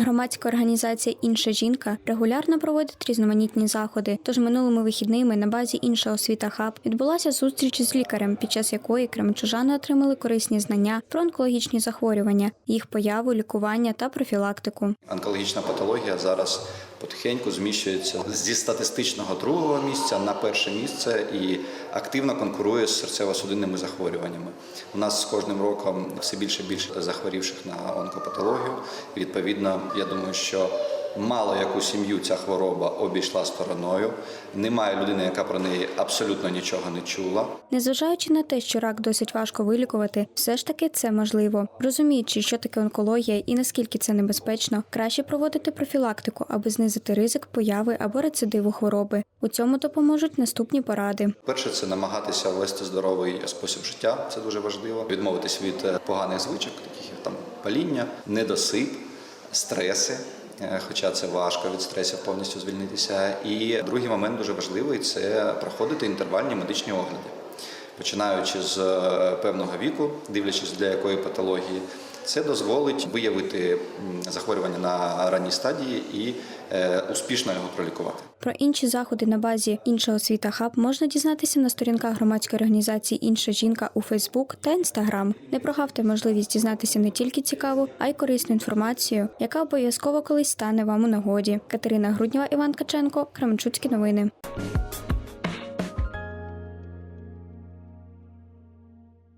Громадська організація Інша жінка регулярно проводить різноманітні заходи. Тож минулими вихідними на базі інша освіта хаб відбулася зустріч з лікарем, під час якої кременчужани отримали корисні знання про онкологічні захворювання, їх появу, лікування та профілактику. Онкологічна патологія зараз потихеньку зміщується зі статистичного другого місця на перше місце і активно конкурує з серцево-судинними захворюваннями. У нас з кожним роком все більше і більше захворівших на онкопатологію. Відповідно, я думаю, що мало яку сім'ю ця хвороба обійшла стороною. Немає людини, яка про неї абсолютно нічого не чула. Незважаючи на те, що рак досить важко вилікувати, все ж таки це можливо. Розуміючи, що таке онкологія і наскільки це небезпечно, краще проводити профілактику, аби знизити ризик появи або рецидиву хвороби. У цьому допоможуть наступні поради. Перше, це намагатися вести здоровий спосіб життя. Це дуже важливо. Відмовитись від е, поганих звичок, таких як там паління, недосип, стреси. Е, Хоча це важко від стресів повністю звільнитися. І другий момент дуже важливий це проходити інтервальні медичні огляди, починаючи з е, певного віку, дивлячись для якої патології. Це дозволить виявити захворювання на ранній стадії і е, успішно його пролікувати. Про інші заходи на базі інша освіта хаб можна дізнатися на сторінках громадської організації Інша жінка у Фейсбук та Інстаграм. Не прогавте можливість дізнатися не тільки цікаву, а й корисну інформацію, яка обов'язково колись стане вам у нагоді. Катерина Груднєва, Іван Каченко, Кременчуцькі новини.